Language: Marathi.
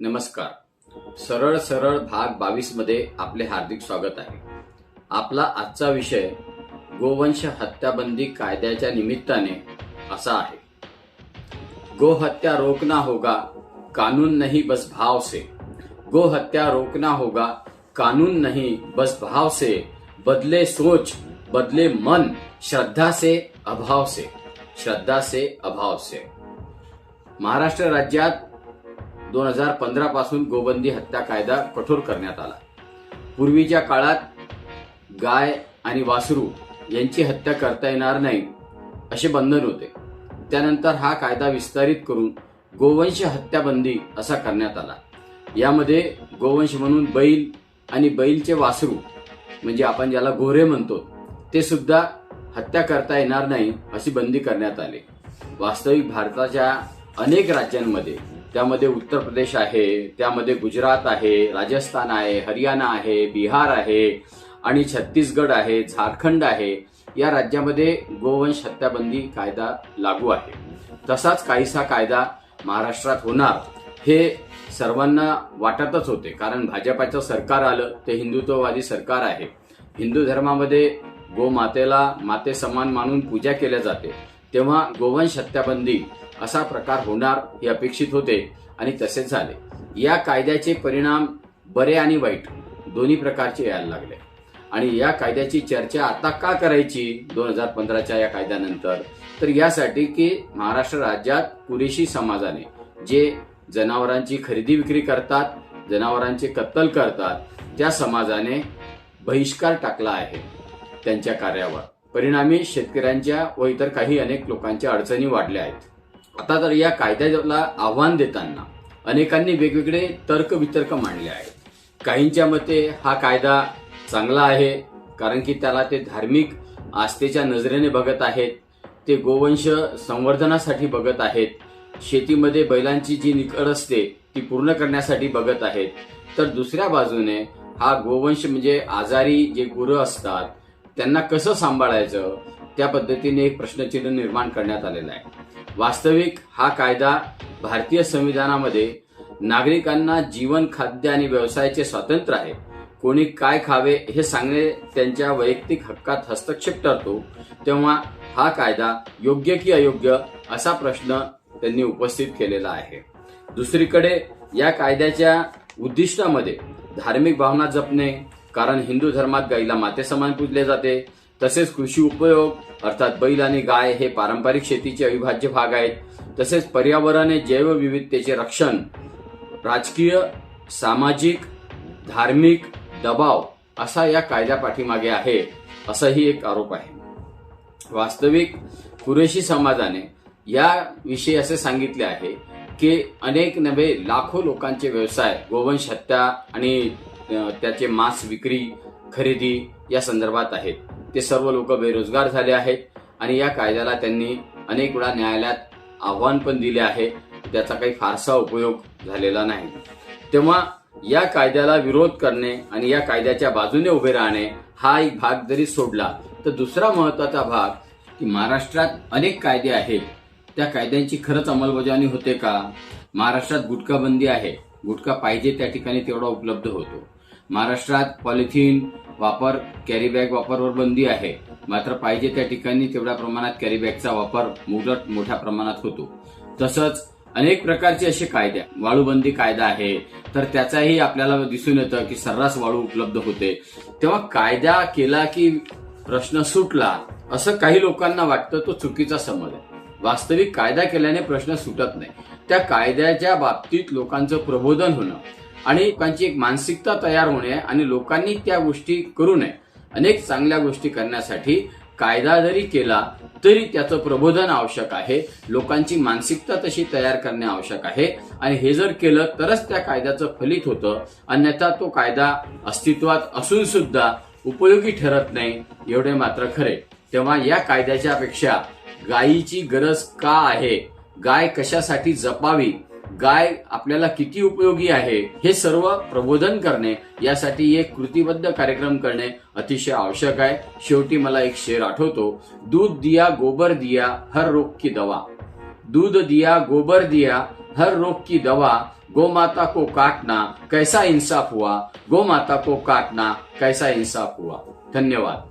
नमस्कार. सरळ सरळ भाग बावीसमध्ये आपले हार्दिक स्वागत आहे. आपला आजचा विषय गोवंश हत्याबंदी कायद्याच्या निमित्ताने असा आहे. गो हत्या रोकना होगा कानून नाही बस भाव से. गो हत्या रोकना होगा कानून नहीं बस भाव से. बदले सोच बदले मन श्रद्धा से अभाव से. श्रद्धा से अभाव से. महाराष्ट्र राज्यात दोन हजार पंधरा पासून गोबंदी हत्या कायदा कठोर करण्यात आला. पूर्वीच्या काळात गाय आणि वासरू यांची हत्या करता येणार नाही असे बंधन होते. त्यानंतर हा कायदा विस्तारित करून गोवंश हत्याबंदी असा करण्यात आला. यामध्ये गोवंश म्हणून बैल आणि बैलचे वासरू म्हणजे आपण ज्याला गोरे म्हणतो ते सुद्धा हत्या करता येणार नाही अशी बंदी करण्यात आली. वास्तविक भारताच्या अनेक राज्यांमध्ये त्यामध्ये उत्तर प्रदेश आहे त्यामध्ये गुजरात आहे राजस्थान आहे हरियाणा आहे बिहार आहे आणि छत्तीसगड आहे झारखंड आहे. या राज्यामध्ये गोवंश हत्याबंदी कायदा लागू आहे. तसाच काहीसा कायदा महाराष्ट्रात होणार हे सर्वांना वाटतच होते कारण भाजपाचं सरकार आलं ते हिंदुत्ववादी सरकार आहे. हिंदू धर्मामध्ये गोमातेला माते समान मानून पूजा केल्या जाते. तेव्हा गोवंश हत्याबंदी असा प्रकार होणार हे अपेक्षित होते आणि तसेच झाले. या कायद्याचे परिणाम बरे आणि वाईट दोन्ही प्रकारचे यायला लागले. आणि या कायद्याची चर्चा आता का करायची दोन हजार पंधराच्या या कायद्यानंतर? तर यासाठी की महाराष्ट्र राज्यात पुरेशी समाजाने जे जनावरांची खरेदी विक्री करतात जनावरांचे कत्तल करतात त्या समाजाने बहिष्कार टाकला आहे त्यांच्या कार्यावर. परिणामी शेतकऱ्यांच्या व इतर काही अनेक लोकांच्या अडचणी वाढल्या आहेत. आता तर या कायद्याला आव्हान देताना अनेकांनी वेगवेगळे तर्क वितर्क मांडले आहेत. काहींच्या मते हा कायदा चांगला आहे कारण की त्याला ते धार्मिक आस्थेच्या नजरेने बघत आहेत ते गोवंश संवर्धनासाठी बघत आहेत शेतीमध्ये बैलांची जी निकड असते ती पूर्ण करण्यासाठी बघत आहेत. तर दुसऱ्या बाजूने हा गोवंश म्हणजे आजारी जे गुरं असतात त्यांना कसं सांभाळायचं? त्या पद्धतीने एक प्रश्नचिन्ह निर्माण करण्यात आलेला आहे. वास्तविक हा कायदा भारतीय संविधानामध्ये नागरिकांना जीवन खाद्य आणि व्यवसायाचे स्वातंत्र्य आहे. कोणी काय खावे हे सांगणे त्यांच्या वैयक्तिक हक्कात हस्तक्षेप ठरतो तेव्हा हा कायदा योग्य की अयोग्य असा प्रश्न त्यांनी उपस्थित केलेला आहे. दुसरीकडे या कायद्याच्या उद्दिष्टामध्ये धार्मिक भावना जपणे कारण हिंदू धर्मात गाईला माते समान पूजले जाते तसेच कृषी उपयोग अर्थात बैल आणि गाय हे पारंपरिक शेतीचे अविभाज्य भाग आहेत. तसेच पर्यावरण जैवविविधतेचे रक्षण राजकीय सामाजिक धार्मिक दबाव असा या कायद्या पाठीमागे आहे असाही एक आरोप आहे. वास्तविक कुरेशी समाजाने याविषयी असे सांगितले आहे की अनेक नव्हे लाखो लोकांचे व्यवसाय गोवंश हत्या आणि त्याचे मांस विक्री खरेदी या संदर्भात आहेत. ते सर्व लोक बेरोजगार झाले आहेत आणि या कायद्याला त्यांनी अनेक वेळा न्यायालयात आव्हान पण दिले आहे. त्याचा काही फारसा उपयोग झालेला नाही. तेव्हा या कायद्याला विरोध करणे आणि या कायद्याच्या बाजूने उभे राहणे हा एक भाग जरी सोडला तर दुसरा महत्त्वाचा भाग की महाराष्ट्रात अनेक कायदे आहेत. त्या कायद्यांची खरंच अंमलबजावणी होते का? महाराष्ट्रात गुटखा बंदी आहे. गुटखा पाहिजे त्या ठिकाणी तेवढा उपलब्ध होतो. महाराष्ट्रात पॉलिथिन वापर कॅरी बॅग वापरवर बंदी आहे. मात्र पाहिजे त्या ठिकाणी तेवढ्या प्रमाणात कॅरी बॅगचा वापर मुलट मोठ्या प्रमाणात होतो. तसंच अनेक प्रकारचे असे कायदे वाळूबंदी कायदा आहे. तर त्याचाही आपल्याला दिसून येतं की सर्रास वाळू उपलब्ध होते. तेव्हा कायदा केला की प्रश्न सुटला असं काही लोकांना वाटतं तो चुकीचा समज आहे. वास्तविक कायदा केल्याने प्रश्न सुटत नाही. त्या कायद्याच्या बाबतीत लोकांचं प्रबोधन होणं आणि त्यांची एक मानसिकता तयार होणे आणि लोकांनी त्या गोष्टी करू नये. अनेक चांगल्या गोष्टी करण्यासाठी कायदा जरी केला तरी त्याचं प्रबोधन आवश्यक आहे. लोकांची मानसिकता तशी तयार करणे आवश्यक आहे. आणि हे जर केलं तरच त्या कायद्याचं फलित होतं. अन्यथा तो कायदा अस्तित्वात असून सुद्धा उपयोगी ठरत नाही एवढे मात्र खरे. तेव्हा या कायद्याच्या पेक्षा गायीची गरज का आहे? गाय कशासाठी जपावी? गाय आपल्याला किती उपयोगी आहे हे सर्व प्रबोधन करणे यासाठी एक कृतीबद्ध कार्यक्रम करणे अतिशय आवश्यक आहे. शेवटी मला एक शेर आठवतो दूध दिया गोबर दिया हर रोग की दवा. दूध दिया गोबर दिया हर रोग की दवा गोमाता को काटना कैसा इंसाफ हुआ गोमाता को काटना कैसा इंसाफ हुआ. धन्यवाद.